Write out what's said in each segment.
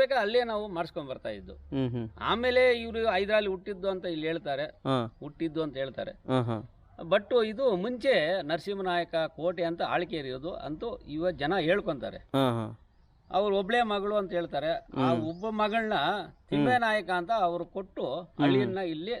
ಹುಟ್ಬೇಕಾ ಅಲ್ಲೇ ನಾವು ಮಾಡಿಸ್ಕೊಂಡ್ ಬರ್ತಾ ಇದ್ದು. ಆಮೇಲೆ ಇವರು ಹೈದರಾಲಿ ಹುಟ್ಟಿದ್ದು ಅಂತ ಇಲ್ಲಿ ಹೇಳ್ತಾರೆ. ಹುಟ್ಟಿದ್ದು ಅಂತ ಹೇಳ್ತಾರೆ. ಬಟ್ ಇದು ಮುಂಚೆ ನರಸಿಂಹನಾಯಕ ಕೋಟೆ ಅಂತ ಆಳ್ಕೆ ಇರೋದು ಅಂತೂ ಇವ ಜನ ಹೇಳ್ಕೊಂತಾರೆ. ಅವ್ರು ಒಬ್ಳೆ ಮಗಳು ಅಂತ ಹೇಳ್ತಾರೆ. ಆ ಒಬ್ಬ ಮಗಳನ್ನ ತಿಮ್ಮೇನಾಯಕ ಅಂತ ಅವ್ರು ಕೊಟ್ಟು ಹಳ್ಳಿಯನ್ನ ಇಲ್ಲಿ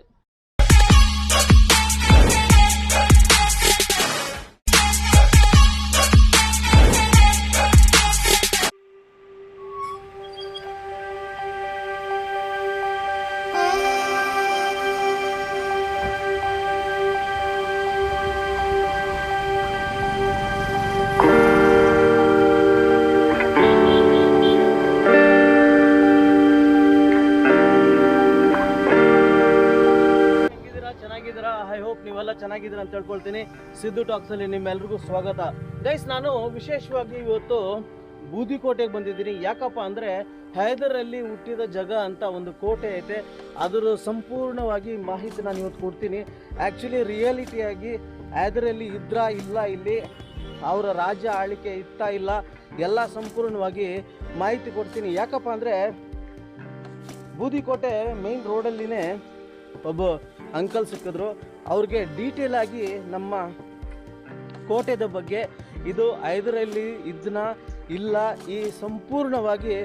ಚೆನ್ನಾಗಿದ್ದೀರಾ ಅಂತ ಹೇಳ್ಕೊಳ್ತೀನಿ. ಸಿದ್ದು ಟಾಕ್ಸ್ ಅಲ್ಲಿ ನಿಮ್ಮೆಲ್ರಿಗೂ ಸ್ವಾಗತ. ಗೈಸ್ ನಾನು ವಿಶೇಷವಾಗಿ ಇವತ್ತು ಬೂದಿಕೋಟೆಗೆ ಬಂದಿದ್ದೀನಿ. ಯಾಕಪ್ಪ ಅಂದ್ರೆ ಹೈದರಲ್ಲಿ ಹುಟ್ಟಿದ ಜಗ ಅಂತ ಒಂದು ಕೋಟೆ ಐತೆ. ಅದರ ಸಂಪೂರ್ಣವಾಗಿ ಮಾಹಿತಿ ನಾನು ಇವತ್ತು ಕೊಡ್ತೀನಿ. ಆ್ಯಕ್ಚುಲಿ ರಿಯಾಲಿಟಿಯಾಗಿ ಹೈದರಲ್ಲಿ ಇದ್ರಾ ಇಲ್ಲ ಇಲ್ಲಿ. ಅವರ ರಾಜ್ಯ ಆಳಿಕೆ ಇತ್ತ ಇಲ್ಲ. ಎಲ್ಲ ಸಂಪೂರ್ಣವಾಗಿ ಮಾಹಿತಿ ಕೊಡ್ತೀನಿ. ಯಾಕಪ್ಪ ಅಂದರೆ ಬೂದಿಕೋಟೆ ಮೇನ್ ರೋಡಲ್ಲಿನೇ ಒಬ್ಬ ಅಂಕಲ್ ಸಿಕ್ಕಿದ್ರು. ಅವ್ರಿಗೆ ಡೀಟೇಲ್ ಆಗಿ ನಮ್ಮ ಕೋಟೆದ ಬಗ್ಗೆ ಇದು ಐದರಲ್ಲಿ ಇದನ್ನ ಇಲ್ಲ, ಈ ಸಂಪೂರ್ಣವಾಗಿ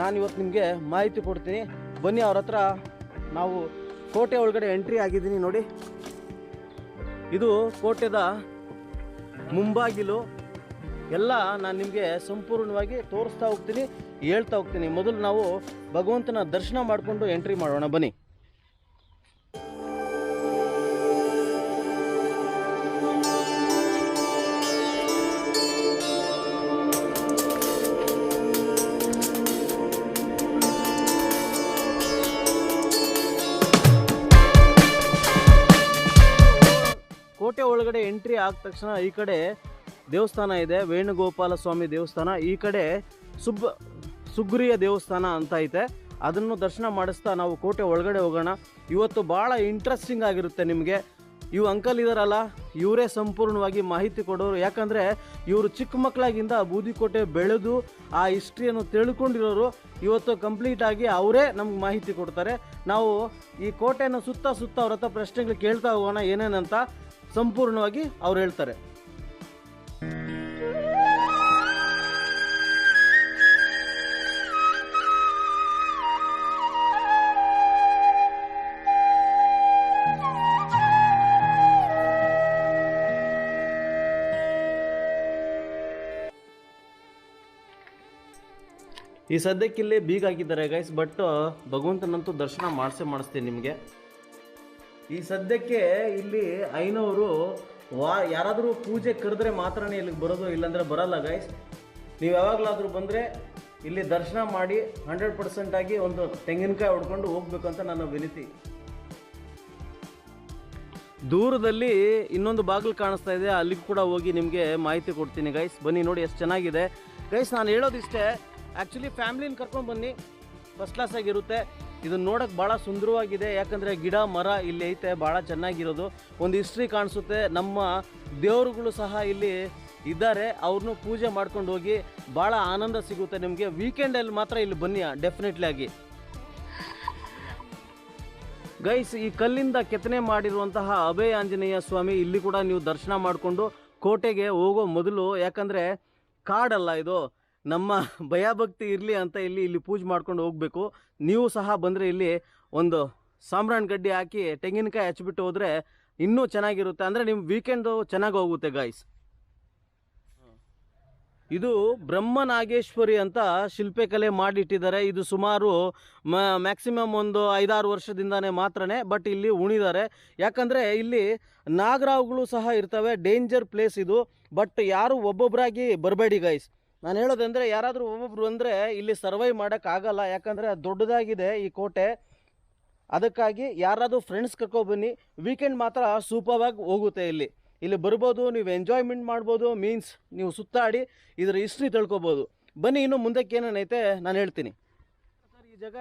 ನಾನು ಇವತ್ತು ನಿಮಗೆ ಮಾಹಿತಿ ಕೊಡ್ತೀನಿ. ಬನ್ನಿ ಅವ್ರ ಹತ್ರ. ನಾವು ಕೋಟೆ ಒಳಗಡೆ ಎಂಟ್ರಿ ಆಗಿದ್ದೀನಿ ನೋಡಿ. ಇದು ಕೋಟೆದ ಮುಂಬಾಗಿಲು. ಎಲ್ಲ ನಾನು ನಿಮಗೆ ಸಂಪೂರ್ಣವಾಗಿ ತೋರಿಸ್ತಾ ಹೋಗ್ತೀನಿ, ಹೇಳ್ತಾ ಹೋಗ್ತೀನಿ. ಮೊದಲು ನಾವು ಭಗವಂತನ ದರ್ಶನ ಮಾಡಿಕೊಂಡು ಎಂಟ್ರಿ ಮಾಡೋಣ. ಬನ್ನಿ. ಕೋಟೆ ಒಳಗಡೆ ಎಂಟ್ರಿ ಆದ ತಕ್ಷಣ ಈ ಕಡೆ ದೇವಸ್ಥಾನ ಇದೆ, ವೇಣುಗೋಪಾಲ ಸ್ವಾಮಿ ದೇವಸ್ಥಾನ. ಈ ಕಡೆ ಸುಬ್, ಸುಗ್ರಿಯ ದೇವಸ್ಥಾನ ಅಂತ ಐತೆ. ಅದನ್ನು ದರ್ಶನ ಮಾಡಿಸ್ತಾ ನಾವು ಕೋಟೆ ಒಳಗಡೆ ಹೋಗೋಣ. ಇವತ್ತು ಭಾಳ ಇಂಟ್ರೆಸ್ಟಿಂಗ್ ಆಗಿರುತ್ತೆ ನಿಮಗೆ. ಇವು ಅಂಕಲ್ ಇದಾರಲ್ಲ, ಇವರೇ ಸಂಪೂರ್ಣವಾಗಿ ಮಾಹಿತಿ ಕೊಡೋರು. ಯಾಕಂದರೆ ಇವರು ಚಿಕ್ಕ ಮಕ್ಕಳಾಗಿಂದ ಬೂದಿಕೋಟೆ ಬೆಳೆದು ಆ ಹಿಸ್ಟ್ರಿಯನ್ನು ತಿಳ್ಕೊಂಡಿರೋರು. ಇವತ್ತು ಕಂಪ್ಲೀಟಾಗಿ ಅವರೇ ನಮ್ಗೆ ಮಾಹಿತಿ ಕೊಡ್ತಾರೆ. ನಾವು ಈ ಕೋಟೆಯನ್ನು ಸುತ್ತ ಸುತ್ತ ಅವ್ರ ಹತ್ರ ಪ್ರಶ್ನೆಗಳು ಕೇಳ್ತಾ ಹೋಗೋಣ ಏನೇನಂತ. ಸಂಪೂರ್ಣವಾಗಿ ಅವ್ರು ಹೇಳ್ತಾರೆ. ಈ ಸದ್ಯಕ್ಕಿಲ್ಲೇ ಬೀಗ ಹಾಕಿದ್ದಾರೆ ಗೈಸ್ ಬಟ್ ಭಗವಂತನಂತೂ ದರ್ಶನ ಮಾಡಿಸೇ ಮಾಡಿಸ್ತೀನಿ ನಿಮಗೆ. ಈ ಸದ್ಯಕ್ಕೆ ಇಲ್ಲಿ ಐನವರು ವಾ ಯಾರಾದರೂ ಪೂಜೆ ಕರೆದ್ರೆ ಮಾತ್ರನೇ ಇಲ್ಲಿಗೆ ಬರೋದು, ಇಲ್ಲಾಂದರೆ ಬರಲ್ಲ ಗೈಸ್ ನೀವು ಯಾವಾಗಲಾದರೂ ಬಂದರೆ ಇಲ್ಲಿ ದರ್ಶನ ಮಾಡಿ ಹಂಡ್ರೆಡ್ ಪರ್ಸೆಂಟ್ ಆಗಿ ಒಂದು ತೆಂಗಿನಕಾಯಿ ಹೊಡ್ಕೊಂಡು ಹೋಗ್ಬೇಕು ಅಂತ ನನ್ನ ವಿನಂತಿ. ದೂರದಲ್ಲಿ ಇನ್ನೊಂದು ಬಾಗಿಲು ಕಾಣಿಸ್ತಾ ಇದೆ, ಅಲ್ಲಿಗೆ ಕೂಡ ಹೋಗಿ ನಿಮಗೆ ಮಾಹಿತಿ ಕೊಡ್ತೀನಿ ಗೈಸ್ ಬನ್ನಿ ನೋಡಿ ಎಷ್ಟು ಚೆನ್ನಾಗಿದೆ. ಗೈಸ್ ನಾನು ಹೇಳೋದಿಷ್ಟೇ ಆ್ಯಕ್ಚುಲಿ ಫ್ಯಾಮ್ಲಿನ ಕರ್ಕೊಂಡು ಬನ್ನಿ. ಫಸ್ಟ್ ಕ್ಲಾಸ್ ಆಗಿರುತ್ತೆ. ಇದನ್ನ ನೋಡೋಕೆ ಭಾಳ ಸುಂದರವಾಗಿದೆ. ಯಾಕಂದರೆ ಗಿಡ, ಮರ ಇಲ್ಲಿ ಐತೆ ಭಾಳ ಚೆನ್ನಾಗಿರೋದು. ಒಂದು ಹಿಸ್ಟ್ರಿ ಕಾಣಿಸುತ್ತೆ. ನಮ್ಮ ದೇವರುಗಳು ಸಹ ಇಲ್ಲಿ ಇದ್ದಾರೆ. ಅವ್ರನ್ನೂ ಪೂಜೆ ಮಾಡ್ಕೊಂಡು ಹೋಗಿ ಭಾಳ ಆನಂದ ಸಿಗುತ್ತೆ ನಿಮಗೆ. ವೀಕೆಂಡಲ್ಲಿ ಮಾತ್ರ ಇಲ್ಲಿ ಬನ್ನಿ ಡೆಫಿನೆಟ್ಲಿ ಆಗಿ. ಗೈಸ್ ಈ ಕಲ್ಲಿಂದ ಕೆತ್ತನೆ ಮಾಡಿರುವಂತಹ ಅಭಯ ಆಂಜನೇಯ ಸ್ವಾಮಿ ಇಲ್ಲಿ ಕೂಡ ನೀವು ದರ್ಶನ ಮಾಡಿಕೊಂಡು ಕೋಟೆಗೆ ಹೋಗೋ ಮೊದಲು, ಯಾಕಂದರೆ ಕಾಡಲ್ಲ ಇದು. ನಮ್ಮ ಭಯಭಕ್ತಿ ಇರಲಿ ಅಂತ ಇಲ್ಲಿ ಇಲ್ಲಿ ಪೂಜೆ ಮಾಡ್ಕೊಂಡು ಹೋಗಬೇಕು. ನೀವು ಸಹ ಬಂದರೆ ಇಲ್ಲಿ ಒಂದು ಸಾಂಬ್ರಾಣ್ ಗಡ್ಡಿ ಹಾಕಿ ತೆಂಗಿನಕಾಯಿ ಹಚ್ಬಿಟ್ಟು ಹೋದರೆ ಇನ್ನೂ ಚೆನ್ನಾಗಿರುತ್ತೆ. ಅಂದರೆ ನಿಮ್ಮ ವೀಕೆಂಡು ಚೆನ್ನಾಗಿ ಹೋಗುತ್ತೆ ಗಾಯ್ಸ್ ಇದು ಬ್ರಹ್ಮನಾಗೇಶ್ವರಿ ಅಂತ ಶಿಲ್ಪಕಲೆ ಮಾಡಿಟ್ಟಿದ್ದಾರೆ. ಇದು ಸುಮಾರು ಮ್ಯಾಕ್ಸಿಮಮ್ ಒಂದು ಐದಾರು ವರ್ಷದಿಂದನೇ ಮಾತ್ರನೇ ಬಟ್ ಇಲ್ಲಿ ಉಣಿದ್ದಾರೆ. ಯಾಕಂದರೆ ಇಲ್ಲಿ ನಾಗರಾವ್ಗಳು ಸಹ ಇರ್ತವೆ. ಡೇಂಜರ್ ಪ್ಲೇಸ್ ಇದು. ಬಟ್ ಯಾರು ಒಬ್ಬೊಬ್ಬರಾಗಿ ಬರಬೇಡಿ ಗೈಸ್ ನಾನು ಹೇಳೋದಂದರೆ ಯಾರಾದರೂ ಒಬ್ಬೊಬ್ರು ಅಂದರೆ ಇಲ್ಲಿ ಸರ್ವೈವ್ ಮಾಡೋಕ್ಕಾಗಲ್ಲ ಯಾಕಂದರೆ ದೊಡ್ಡದಾಗಿದೆ ಈ ಕೋಟೆ. ಅದಕ್ಕಾಗಿ ಯಾರಾದರೂ ಫ್ರೆಂಡ್ಸ್ ಕರ್ಕೊಬನ್ನಿ ವೀಕೆಂಡ್ ಮಾತ್ರ ಸೂಪರ್ವಾಗಿ ಹೋಗುತ್ತೆ ಇಲ್ಲಿ. ಇಲ್ಲಿ ಬರ್ಬೋದು, ನೀವು ಎಂಜಾಯ್ಮೆಂಟ್ ಮಾಡ್ಬೋದು ಮೀನ್ಸ್ ನೀವು ಸುತ್ತಾಡಿ ಇದರ ಹಿಸ್ಟ್ರಿ ತಿಳ್ಕೊಬೋದು. ಬನ್ನಿ, ಇನ್ನು ಮುಂದಕ್ಕೆ ಏನೇನೈತೆ ನಾನು ಹೇಳ್ತೀನಿ. ಸರ್ ಈ ಜಾಗ?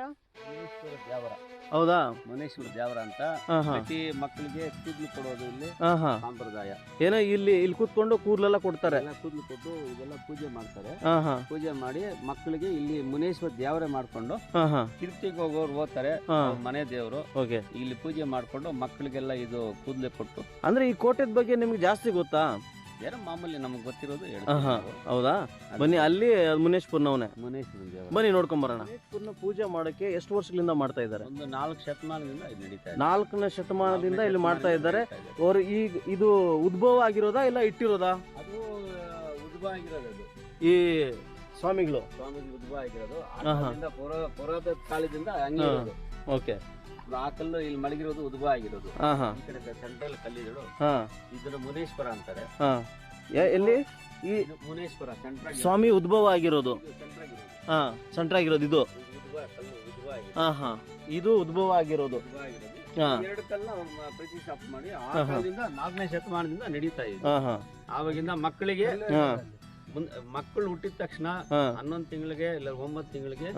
ಹೌದಾ? ಮುನೇಶ್ವರ ದೇವರ ಅಂತ. ಹಾ ಹಾ. ಪ್ರತಿ ಮಕ್ಕಳಿಗೆ ಕೂದಲು ಕೊಡೋದು ಇಲ್ಲಿ ಹಾ ಹಾ. ಸಂಪ್ರದಾಯ. ಏನೋ ಇಲ್ಲಿ ಇಲ್ಲಿ ಕೂತ್ಕೊಂಡು ಕೂದಲೆಲ್ಲ ಕೊಡ್ತಾರೆ. ಎಲ್ಲ ಕೂದಲು ಕೊಟ್ಟು ಇದೆಲ್ಲ ಪೂಜೆ ಮಾಡ್ತಾರೆ. ಹಾ ಹಾ. ಪೂಜೆ ಮಾಡಿ ಮಕ್ಕಳಿಗೆ ಇಲ್ಲಿ ಮುನೇಶ್ವರ ದೇವರೇ ಮಾಡ್ಕೊಂಡು ಕಿರ್ತಿಗೆ ಹಾ. ತಿರುಪ್ತಿಗೆ ಹೋಗೋರು ಓದ್ತಾರೆ ಹಾ. ಅವ್ರ ಮನೆ ದೇವರು. ಓಕೆ. ಇಲ್ಲಿ ಪೂಜೆ ಮಾಡ್ಕೊಂಡು ಮಕ್ಕಳಿಗೆಲ್ಲ ಇದು ಕೂದಲೆ ಕೊಟ್ಟು. ಅಂದ್ರೆ ಈ ಕೋಟೆದ ಬಗ್ಗೆ ನಿಮ್ಗೆ ಜಾಸ್ತಿ ಗೊತ್ತಾ? ಮಾಮೂಲಿ ನಮ್ಗೆ ಗೊತ್ತಿರೋದು ಹೇಳ್ತೀವಿ ಹಾ ನಾವು. ಹೌದಾ? ಬನ್ನಿ ಅಲ್ಲಿ ಮುನೇಶ್ ದೇವರು ಬನ್ನಿ ನೋಡ್ಕೊಂಡ್ ಬರೋಣ. ಪೂಜೆ ಮಾಡಕ್ಕೆ ಎಷ್ಟು ವರ್ಷಗಳಿಂದ ಮಾಡ್ತಾ ಇದ್ದಾರೆ? ಒಂದು ನಾಲ್ಕು ಶತಮಾನದಿಂದ ಇದು ನಡೀತಾ ಇದೆ. ನಾಲ್ಕನೇ ಶತಮಾನದಿಂದ ಇಲ್ಲಿ ಮಾಡ್ತಾ ಇದ್ದಾರೆ. ಅವರು ಈಗ ಇದು ಉದ್ಭವ ಆಗಿರೋದಾ ಇಲ್ಲ ಇಟ್ಟಿರೋದಾ? ಅದು ಉದ್ಭವ ಆಗಿರೋದು ಅದು. ಈ ಸ್ವಾಮಿಗಳು. ಸ್ವಾಮೀಜಿ ಉದ್ಭವ ಆಗಿರೋದು. ಆ ಹಾ, ಹಾ. ಕಾಲದಿಂದ ಪುರ ಪುರಾತನ ಕಾಲದಿಂದ ಹಂಗೆ ಇರೋದು. ಓಕೆ. ಆ ಕಲ್ಲು ಇಲ್ಲಿ ಮಳಗಿರೋದು ಉದ್ಭವ ಆಗಿರೋದು. ಈ ಕಡೆ ಸೆಂಟ್ರಲ್ ಕಲ್ಲಿಗಳು ಇದನ್ನ ಮುನೇಶ್ವರ ಅಂತಾರೆ. ಎಲ್ಲಿ? ಈ ಮುನೇಶ್ವರ ಸ್ವಾಮಿ ಉದ್ಭವ ಆಗಿರೋದು. ಹಾ ಸೆಂಟ್ರಾಗಿರೋದು ಇದು. ಇದು ಉದ್ಭವ ಆಗಿರೋದು. ಹಾ ಹಾ. ಇದು ಉದ್ಭವ ಆಗಿರೋದು. ಎರಡು ಕಲ್ಲ ಪ್ರತಿಷ್ಠಾಪನೆ ಮಾಡಿ ನಾಲ್ಕನೇ ಶತಮಾನದಿಂದ ನಡೀತಾ ಇದೆ. ಆವಾಗಿಂದ ಮಕ್ಕಳಿಗೆ ಮಕ್ಕಳು ಹುಟ್ಟಿದ ತಕ್ಷಣ ಹನ್ನೊಂದು ತಿಂಗಳಿಗೆ ಇಲ್ಲ ಒಂಬತ್ತು ತಿಂಗಳಿಗೆ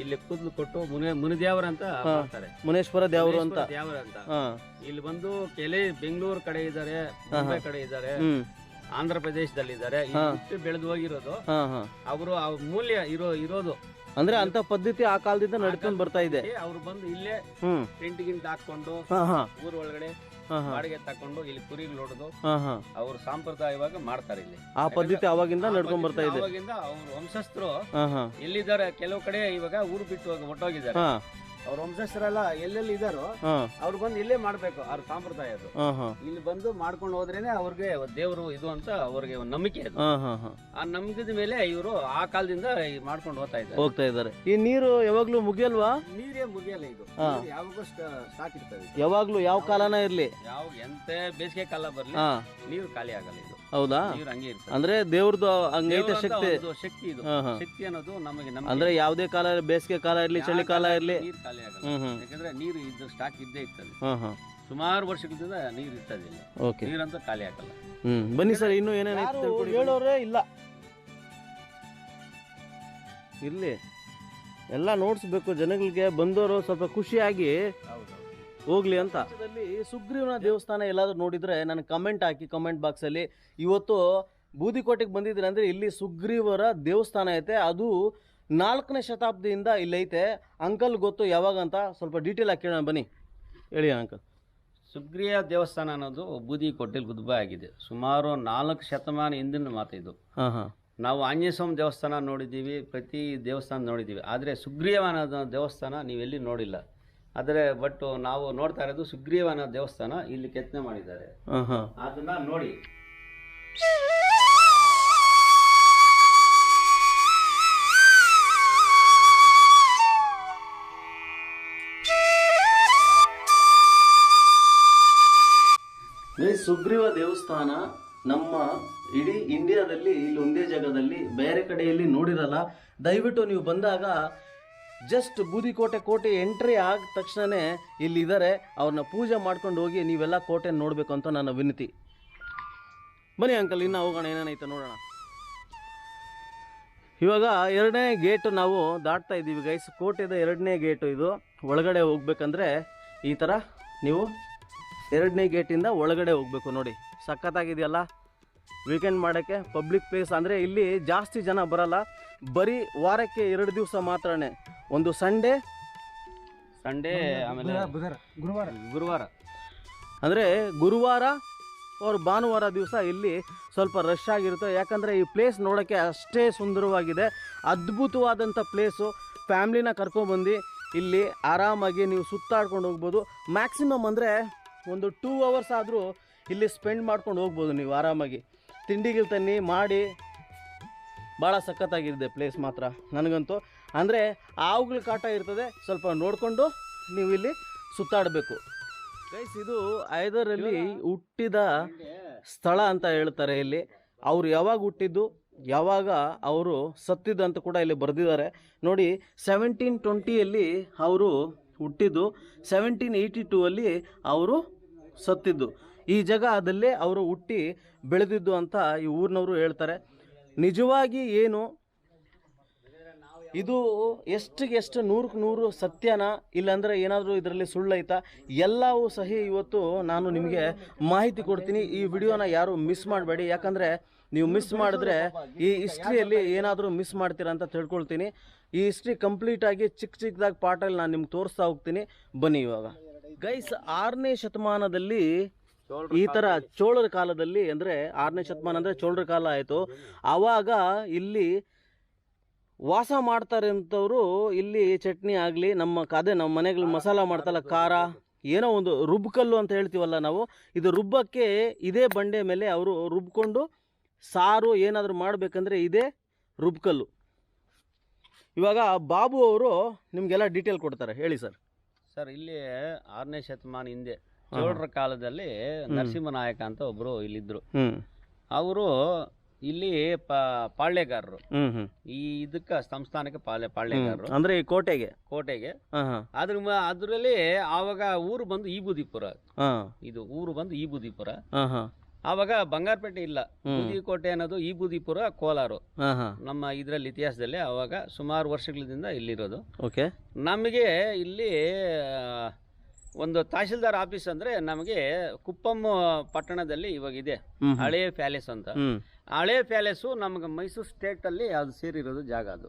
ಇಲ್ಲಿ ಕೂದಲು ಕೊಟ್ಟು ಮುನಿ ಮುನಿದೇವರ ಅಂತ. ಮಾಡ್ತಾರೆ. ಮುನೇಶ್ವರ ದೇವರು ಅಂತ. ದೇವರ ಅಂತ. ಇಲ್ಲಿ ಬಂದು ಕೆಲೆ ಬೆಂಗಳೂರು ಕಡೆ ಇದ್ದಾರೆ ಮುಂಬೈ ಕಡೆ ಇದ್ದಾರೆ ಆಂಧ್ರ ಪ್ರದೇಶದಲ್ಲಿ ಇದ್ದಾರೆ. ಬೆಳೆದು ಹೋಗಿರೋದು. ಅವರು ಆ ಮೂಲ್ಯ ಇರೋ ಇರೋದು. ಅಂದ್ರೆ ಅಂತ ಪದ್ಧತಿ ಆ ಕಾಲದಿಂದ ನಡ್ಕೊಂಡ್ ಬರ್ತಾ ಇದೆ. ಅವ್ರು ಬಂದು ಇಲ್ಲೇ ಟೆಂಟ್ ಗಿಂಟ್ ಹಾಕೊಂಡು ಊರ್ ಒಳಗಡೆ ಬಾಡಿಗೆ ತಕೊಂಡು ಇಲ್ಲಿ ಕುರಿ ನೋಡುದು ಹಾ ಹಾ. ಅವ್ರು ಸಾಂಪ್ರದಾಯವಾಗಿ ಮಾಡ್ತಾರೆ ಇಲ್ಲಿ. ಆ ಪದ್ಧತಿ ಅವಾಗಿಂದ ನಡ್ಕೊಂಡ್ ಬರ್ತಾ ಇದೆ. ಅವಾಗಿಂದ ಅವ್ರ ವಂಶಸ್ಥರು ಹಾ ಹಾ. ಎಲ್ಲಿದ್ದಾರೆ? ಕೆಲವು ಕಡೆ ಇವಾಗ ಊರು ಬಿಟ್ಟು ಹೋಗಿ ಹೊಟ್ಟೋಗಿದ್ದಾರೆ ಅವ್ರ ವಂಶಸ್ಥರೆಲ್ಲ ಎಲ್ಲೆಲ್ಲಿ ಇದಾರೋ ಹಾ. ಅವ್ರು ಬಂದು ಇಲ್ಲೇ ಮಾಡ್ಬೇಕು ಅವ್ರ ಸಾಂಪ್ರದಾಯ ಅದು ಹಾ ಹಾ. ಇಲ್ಲಿ ಬಂದು ಮಾಡ್ಕೊಂಡು ಹೋದ್ರೇನೆ ಅವ್ರಿಗೆ ದೇವರು ಇದು ಅಂತ ಅವ್ರಿಗೆ ಒಂದು ನಂಬಿಕೆ ಅದು. ಹಾ ಹಾ ಹಾ. ಆ ನಂಬಿಕೆದ ಮೇಲೆ ಇವರು ಆ ಕಾಲದಿಂದ ಈ ಮಾಡ್ಕೊಂಡು ಹೋಗ್ತಾ ಇದ್ದಾರೆ. ಹೋಗ್ತಾ ಇದ್ದಾರೆ. ಈ ನೀರು ಯಾವಾಗ್ಲೂ ಮುಗಿಯಲ್ವಾ? ನೀರೇ ಮುಗಿಯಲ್ಲ ಇದು. ಹಾ. ನೀರು ಯಾವಾಗೂ ಸ್ಟಾಕ್ ಇರ್ತದೆ ಯಾವಾಗ್ಲೂ ಯಾವ ಕಾಲನ ಇರ್ಲಿ? ಯಾವ ಎಂತ ಬೇಸಿಗೆ ಕಾಲ ಬರ್ಲಿ ಹಾ. ನೀರು ಖಾಲಿ ಆಗಲ್ಲ ಇದು. ಹೌದಾ? ನೀರು ಹಂಗೆ ಇರ್ತದೆ. ಅಂದ್ರೆ ದೇವ್ರದ್ದು ಹಂಗೈತೆ ದೇವ್ರು ಅಂತ ಶಕ್ತಿ. ಒಂದು ಶಕ್ತಿ ಇದು. ಹಾ ಹಾ. ಶಕ್ತಿ ಅನ್ನೋದು ನಮಗೆ ನಮ್ಮ ಅಂದ್ರೆ ಯಾವ್ದೇ ಕಾಲ ಇರ್ಲಿ, ಬೇಸಿಗೆ ಕಾಲ ಇರ್ಲಿ ಚಳಿಕಾಲ ಇರ್ಲಿ. ನೀರು ಖಾಲಿ ಆಗಲ್ಲ. ಹ್ಮ್ ಯಾಕಂದ್ರೆ ನೀರು ಇದ್ದು ಸ್ಟಾಕ್ ಇದ್ದೇ ಇರ್ತದೆ. ಹಾ ಹಾ ಸುಮಾರು ವರ್ಷಗಳಿಂದ ನೀರು ಇರ್ತದೆ ಇಲ್ಲಿ. ಓಕೆ ನೀರಂತೂ ಖಾಲಿ ಆಗಲ್ಲ. ಹ್ಮ್. ಬನ್ನಿ ಸರ್ ಇನ್ನು ಏನೇನೈತೆ ಹೇಳೋರೇ ಇಲ್ಲ. ಇರ್ಲಿ. ಎಲ್ಲ ನೋಡ್ಸ್ಬೇಕು ಜನಗಳಿಗೆ ಬಂದವರು ಸ್ವಲ್ಪ ಖುಷಿಯಾಗಿ ಹೋಗ್ಲಿ ಅಂತ. ಸುಗ್ರೀವನ ದೇವಸ್ಥಾನ ಎಲ್ಲಾದ್ರೂ ನೋಡಿದ್ರೆ ನಾನು ಕಮೆಂಟ್ ಹಾಕಿ ಕಮೆಂಟ್ ಬಾಕ್ಸ್ ಅಲ್ಲಿ ಇವತ್ತು ಬೂದಿಕೋಟೆಗೆ ಬಂದಿದ್ದೀನಿ ಅಂದ್ರೆ ಇಲ್ಲಿ ಸುಗ್ರೀವರ ದೇವಸ್ಥಾನ ಐತೆ. ಅದು ನಾಲ್ಕನೇ ಶತಾಬ್ದಿಯಿಂದ ಇಲ್ಲೈತೆ ಅಂಕಲ್ ಗೊತ್ತು ಯಾವಾಗ ಅಂತ ಸ್ವಲ್ಪ ಡೀಟೇಲ್ ಹಾಕಿ ಕೇಳೋಣ ಬನ್ನಿ. ಹೇಳಿ ಅಂಕಲ್. ಸುಗ್ರೀಯ ದೇವಸ್ಥಾನ ಅನ್ನೋದು ಬೂದಿ ಕೊಟ್ಟೆಲ್ ಗುದ್ಬ ಆಗಿದೆ. ಸುಮಾರು ನಾಲ್ಕು ಶತಮಾನ ಹಿಂದಿನ ಮಾತು ಇದು. ಹಾಂ ಹಾಂ. ನಾವು ಆಂಜನೇಯ ಸ್ವಾಮಿ ದೇವಸ್ಥಾನ ನೋಡಿದ್ದೀವಿ ಪ್ರತಿ ದೇವಸ್ಥಾನ ನೋಡಿದ್ದೀವಿ. ಆದರೆ ಸುಗ್ರೀವನ ದೇವಸ್ಥಾನ ನೀವೆಲ್ಲಿ ನೋಡಿಲ್ಲ. ಆದರೆ ಬಟ್ ನಾವು ನೋಡ್ತಾ ಇರೋದು ಸುಗ್ರೀವನ ದೇವಸ್ಥಾನ ಇಲ್ಲಿ ಕೆತ್ತನೆ ಮಾಡಿದ್ದಾರೆ. ಅದನ್ನ ನೋಡಿ. ಸುಗ್ರೀವ ದೇವಸ್ಥಾನ ನಮ್ಮ ಇಡೀ ಇಂಡಿಯಾದಲ್ಲಿ ಇಲ್ಲಿ ಒಂದೇ ಜಾಗದಲ್ಲಿ ಬೇರೆ ಕಡೆಯಲ್ಲಿ ನೋಡಿರಲ್ಲ. ದಯವಿಟ್ಟು ನೀವು ಬಂದಾಗ ಜಸ್ಟ್ ಬೂದಿಕೋಟೆ ಕೋಟೆ ಎಂಟ್ರಿ ಆದ ತಕ್ಷಣನೇ ಇಲ್ಲಿದ್ದಾರೆ ಅವ್ರನ್ನ ಪೂಜೆ ಮಾಡ್ಕೊಂಡು ಹೋಗಿ ನೀವೆಲ್ಲ ಕೋಟೆ ನೋಡಬೇಕು ಅಂತ ನನ್ನ ವಿನಂತಿ. ಬನ್ನಿ ಅಂಕಲ್ ಇನ್ನು ಹೋಗೋಣ ಏನೇನೈತೆ ನೋಡೋಣ. ಇವಾಗ ಎರಡನೇ ಗೇಟು ನಾವು ದಾಟ್ತಾ ಇದ್ದೀವಿ ಗೈಸ್ ಕೋಟೆದ ಎರಡನೇ ಗೇಟು ಇದು. ಒಳಗಡೆ ಹೋಗ್ಬೇಕಂದ್ರೆ ಈ ಥರ ನೀವು ಎರಡನೇ ಗೇಟಿಂದ ಒಳಗಡೆ ಹೋಗಬೇಕು ನೋಡಿ. ಸಖತ್ತಾಗಿದೆಯಲ್ಲ? ವೀಕೆಂಡ್ ಮಾಡೋಕ್ಕೆ ಪಬ್ಲಿಕ್ ಪ್ಲೇಸ್ ಅಂದರೆ ಇಲ್ಲಿ ಜಾಸ್ತಿ ಜನ ಬರಲ್ಲ. ಬರೀ ವಾರಕ್ಕೆ ಎರಡು ದಿವಸ ಮಾತ್ರನೇ. ಒಂದು ಸಂಡೇ ಸಂಡೇ ಆಮೇಲೆ ಗುರುವಾರ. ಗುರುವಾರ. ಅಂದರೆ ಗುರುವಾರ ಅವ್ರ ಭಾನುವಾರ ದಿವಸ ಇಲ್ಲಿ ಸ್ವಲ್ಪ ರಶ್ ಆಗಿರುತ್ತೆ. ಯಾಕಂದರೆ ಈ ಪ್ಲೇಸ್ ನೋಡೋಕ್ಕೆ ಅಷ್ಟೇ ಸುಂದರವಾಗಿದೆ. ಅದ್ಭುತವಾದಂಥ ಪ್ಲೇಸು ಫ್ಯಾಮ್ಲಿನ ಕರ್ಕೊಂಬಂದು ಇಲ್ಲಿ ಆರಾಮಾಗಿ ನೀವು ಸುತ್ತಾಡ್ಕೊಂಡು ಹೋಗ್ಬೋದು. ಮ್ಯಾಕ್ಸಿಮಮ್ ಅಂದರೆ ಒಂದು ಟೂ ಅವರ್ಸ್ ಆದರೂ ಇಲ್ಲಿ ಸ್ಪೆಂಡ್ ಮಾಡ್ಕೊಂಡು ಹೋಗ್ಬೋದು ನೀವು ಆರಾಮಾಗಿ. ತಿಂಡಿಗಿಲ್ ತನ್ನಿ ಮಾಡಿ ಭಾಳ ಸಖತ್ತಾಗಿದೆ ಪ್ಲೇಸ್ ಮಾತ್ರ ನನಗಂತೂ. ಅಂದರೆ ಆವುಗಳ ಕಾಟ ಇರ್ತದೆ ಸ್ವಲ್ಪ ನೋಡಿಕೊಂಡು ನೀವು ಇಲ್ಲಿ ಸುತ್ತಾಡಬೇಕು. ಗೈಸ್ ಇದು ಐದರಲ್ಲಿ ಹುಟ್ಟಿದ ಸ್ಥಳ ಅಂತ ಹೇಳ್ತಾರೆ ಇಲ್ಲಿ. ಅವರು ಯಾವಾಗ ಹುಟ್ಟಿದ್ದು ಯಾವಾಗ ಅವರು ಸತ್ತಿದ್ದು ಅಂತ ಕೂಡ ಇಲ್ಲಿ ಬರೆದಿದ್ದಾರೆ. ನೋಡಿ ಸೆವೆಂಟೀನ್ ಟ್ವೆಂಟಿಯಲ್ಲಿ ಅವರು ಹುಟ್ಟಿದ್ದು ಸೆವೆಂಟೀನ್ ಏಯ್ಟಿ ಟೂ ಅಲ್ಲಿ ಅವರು ಸತ್ತಿದ್ದು. ಈ ಜಾಗದಲ್ಲೇ ಅವರು ಹುಟ್ಟಿ ಬೆಳೆದಿದ್ದು ಅಂತ ಈ ಊರಿನವರು ಹೇಳ್ತಾರೆ. ನಿಜವಾಗಿ ಏನು? ಇದು ಎಷ್ಟಿಗೆ ಎಷ್ಟು ನೂರಕ್ಕೆ ನೂರು ಸತ್ಯನ? ಇಲ್ಲಾಂದರೆ ಏನಾದರೂ ಇದರಲ್ಲಿ ಸುಳ್ಳೈತಾ? ಎಲ್ಲವೂ ಸಹಿ ಇವತ್ತು ನಾನು ನಿಮಗೆ ಮಾಹಿತಿ ಕೊಡ್ತೀನಿ. ಈ ವಿಡಿಯೋನ ಯಾರು ಮಿಸ್ ಮಾಡಬೇಡಿ. ಯಾಕಂದರೆ ನೀವು ಮಿಸ್ ಮಾಡಿದ್ರೆ ಈ ಹಿಸ್ಟ್ರಿಯಲ್ಲಿ ಏನಾದರೂ ಮಿಸ್ ಮಾಡ್ತೀರಾ ಅಂತ ತಿಳ್ಕೊಳ್ತೀನಿ. ಈ ಹಿಸ್ಟ್ರಿ ಕಂಪ್ಲೀಟಾಗಿ ಚಿಕ್ಕ ಚಿಕ್ಕದಾಗಿ ಪಾಠಲ್ಲಿ ನಾನು ನಿಮ್ಗೆ ತೋರಿಸ್ತಾ ಹೋಗ್ತೀನಿ. ಬನ್ನಿ ಇವಾಗ. ಗೈಸ್, ಆರನೇ ಶತಮಾನದಲ್ಲಿ ಈ ತರ ಚೋಳರ ಕಾಲದಲ್ಲಿ ಅಂದ್ರೆ ಆರನೇ ಶತಮಾನ ಅಂದ್ರೆ ಚೋಳರ ಕಾಲ ಆಯ್ತು. ಆವಾಗ ಇಲ್ಲಿ ವಾಸ ಮಾಡ್ತಾರೆ ಅಂತವ್ರು ಇಲ್ಲಿ ಚಟ್ನಿ ಆಗಲಿ ನಮ್ಮ ಅದೇ ನಮ್ಮ ಮನೆಗಳು ಮಸಾಲ ಮಾಡ್ತಲ್ಲ ಖಾರ ಏನೋ ಒಂದು ರುಬ್ಕಲ್ಲು ಅಂತ ಹೇಳ್ತೀವಲ್ಲ ನಾವು ಇದು ರುಬ್ಬಕ್ಕೆ ಇದೇ ಬಂಡೆ ಮೇಲೆ ಅವರು ರುಬ್ಕೊಂಡು ಸಾರು ಏನಾದರೂ ಮಾಡಬೇಕಂದ್ರೆ ಇದೇ ರುಬ್ಕಲ್ಲು. ಇವಾಗ ಬಾಬು ಅವರು ನಿಮಗೆಲ್ಲ ಡೀಟೇಲ್ ಕೊಡ್ತಾರೆ ಹೇಳಿ ಸರ್. ಸರ್ ಇಲ್ಲಿ ಆರನೇ ಶತಮಾನ ಹಿಂದೆ ಚೋಳರ ಕಾಲದಲ್ಲಿ ನರಸಿಂಹನಾಯಕ ಅಂತ ಒಬ್ರು ಇಲ್ಲಿದ್ರು. ಅವರು ಇಲ್ಲಿ ಪಾಳ್ಯಗಾರರು. ಈ ಇದಕ್ಕ ಸಂಸ್ಥಾನಕ್ಕೆ ಪಾಳ್ಯ ಪಾಳ್ಯಗಾರರು. ಅಂದ್ರೆ ಈ ಕೋಟೆಗೆ? ಕೋಟೆಗೆ. ಅದ್ರ ಅದ್ರಲ್ಲಿ ಆವಾಗ ಊರು ಬಂದು ಈಬುದಿಪುರ. ಇದು ಊರು ಬಂದು ಈಬುದಿಪುರ. ಬುದಿಪುರ ಆವಾಗ ಬಂಗಾರಪೇಟೆ ಇಲ್ಲ. ಬುದಿ ಕೋಟೆ ಅನ್ನೋದು ಈಬುದಿಪುರ ಕೋಲಾರು. ಹಾಂ ಹಾಂ. ನಮ್ಮ ಇದರಲ್ಲಿ ಇತಿಹಾಸದಲ್ಲಿ ಆವಾಗ ಸುಮಾರು ವರ್ಷಗಳಿಂದ ಇಲ್ಲಿರೋದು. ಓಕೆ. ನಮಗೆ ಇಲ್ಲಿ ಒಂದು ತಹಶೀಲ್ದಾರ್ ಆಫೀಸ್ ಅಂದ್ರೆ ನಮಗೆ ಕುಪ್ಪಂ ಪಟ್ಟಣದಲ್ಲಿ ಇವಾಗ ಇದೆ. ಹಳೆಯ ಹಳೆ ಪ್ಯಾಲೇಸ್ ಅಂತ. ಹಳೆ ಪ್ಯಾಲೇಸು ನಮಗೆ ಮೈಸೂರು ಸ್ಟೇಟ್ ಅಲ್ಲಿ ಅದು ಸೇರಿರೋದು ಜಾಗ ಅದು.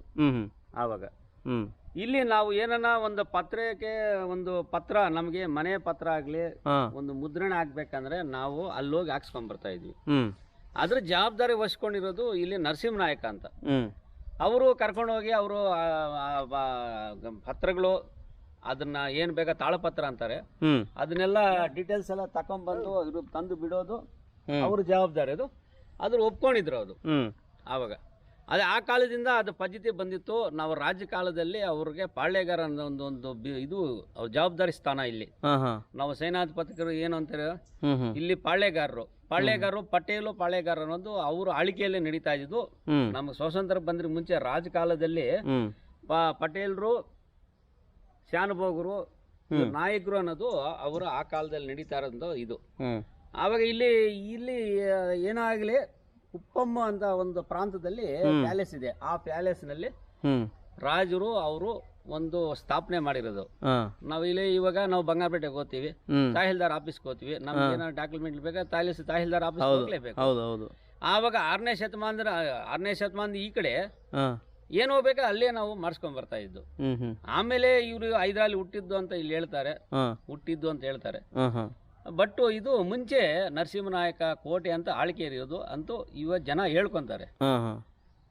ಆವಾಗ. ಇಲ್ಲಿ ನಾವು ಏನನ್ನ ಒಂದು ಪತ್ರಕ್ಕೆ ಒಂದು ಪತ್ರ ನಮಗೆ ಮನೆ ಪತ್ರ ಆಗ್ಲಿ ಒಂದು ಮುದ್ರಣ ಹಾಕ್ಬೇಕಂದ್ರೆ ನಾವು ಅಲ್ಲೋಗಿ ಹಾಕ್ಸ್ಕೊಂಡ್ಬರ್ತಾ ಇದ್ವಿ. ಹ್ಮ್. ಅದ್ರ ಜವಾಬ್ದಾರಿ ವಹಿಸ್ಕೊಂಡಿರೋದು ಇಲ್ಲಿ ನರಸಿಂಹನಾಯಕ ಅಂತ. ಅವರು ಕರ್ಕೊಂಡೋಗಿ ಅವರು ಪತ್ರಗಳು ಅದನ್ನ ಏನ್ ಬೇಗ ತಾಳಪತ್ರ ಅಂತಾರೆ ಹ್ಮ್. ಅದನ್ನೆಲ್ಲ ಡೀಟೇಲ್ಸ್ ಎಲ್ಲ ತಕೊಂಡ್ಬಂದು ಅದ್ರ ತಂದು ಬಿಡೋದು ಅವ್ರ ಜವಾಬ್ದಾರಿ ಅದು. ಅದ್ರ ಒಪ್ಕೊಂಡಿದ್ರು ಅದು. ಹ್ಮ್. ಆವಾಗ. ಅದೇ ಆ ಕಾಲದಿಂದ ಅದು ಪದ್ಧತಿ ಬಂದಿತ್ತು. ನಾವು ರಾಜ್ಯ ಕಾಲದಲ್ಲಿ ಅವ್ರಿಗೆ ಪಾಳ್ಯಗಾರ ಅನ್ನೋ ಒಂದು ಒಂದು ಬಿ- ಇದು ಅವ್ರ ಜವಾಬ್ದಾರಿ ಸ್ಥಾನ ಇಲ್ಲಿ. ಹಾ ಹಾ. ನಾವು ಸೇನಾಧಿಪತಿಗಳು ಏನು ಅಂತಾರೆ? ಹ್ಮ್ ಹ್ಮ್. ಇಲ್ಲಿ ಪಾಳ್ಯಗಾರರು. ಪಾಳ್ಯಗಾರರು ಪಟೇಲು ಪಾಳ್ಯಗಾರ ಅನ್ನೋದು ಅವರು ಆಳಿಕೆಯಲ್ಲಿ ನಡೀತಾ ಇದ್ದು ಹ್ಮ್. ನಮ್ಗೆ ಸ್ವಾತಂತ್ರ್ಯ ಬಂದ್ರೆ ಮುಂಚೆ ರಾಜಕಾಲದಲ್ಲಿ ಹ್ಮ್. ಪಟೇಲ್ರು ಶಾನುಭೋಗರು ನಾಯಕರು ಅನ್ನೋದು ಅವರು ಆ ಕಾಲದಲ್ಲಿ ನಡೀತಾ ಇರೋದು ಇದು. ಆವಾಗ ಇಲ್ಲಿ ಇಲ್ಲಿ ಏನಾಗಲಿ ಉಪ್ಪಮ್ಮ ಅಂತ ಒಂದು ಪ್ರಾಂತದಲ್ಲಿ ಪ್ಯಾಲೇಸ್ ಇದೆ. ಆ ಪ್ಯಾಲೇಸ್ನಲ್ಲಿ ರಾಜರು ಅವರು ಒಂದು ಸ್ಥಾಪನೆ ಮಾಡಿರೋದು. ನಾವು ಇಲ್ಲಿ ಇವಾಗ ನಾವು ಬಂಗಾರಪೇಟೆಗೆ ಹೋಗ್ತೀವಿ ತಾಹಿಲ್ದಾರ್ ಆಫೀಸ್ ಆಫೀಸ್ಗೆ ಹೋಗ್ತೀವಿ. ನಮ್ಗೆ ಏನಾದ್ರು ಡಾಕ್ಯುಮೆಂಟ್ ಬೇಕಾ? ತಹಸೀಲ್ ತಹಸೀಲ್ದಾರ್ ಆಫೀಸ್ ಹೋಗ್ಲೇಬೇಕು. ಆವಾಗ ಆರನೇ ಶತಮಾನದ ಆರನೇ ಶತಮಾನದ ಈ ಕಡೆ ಏನು ಹೋಗ್ಬೇಕಾ ಅಲ್ಲೇ ನಾವು ಮಾಡಿಸ್ಕೊಂಡ್ ಬರ್ತಾ ಇದ್ದು. ಆಮೇಲೆ ಇವರು ಹೈದರಾಲಿ ಹುಟ್ಟಿದ್ದು ಅಂತ ಇಲ್ಲಿ ಹೇಳ್ತಾರೆ. ಹುಟ್ಟಿದ್ದು ಅಂತ ಹೇಳ್ತಾರೆ. ಬಟ್ ಇದು ಮುಂಚೆ ನರಸಿಂಹನಾಯಕ ಕೋಟೆ ಅಂತ ಆಳ್ಕೆ ಇರೋದು ಅಂತೂ ಇವ ಜನ ಹೇಳ್ಕೊಂತಾರೆ.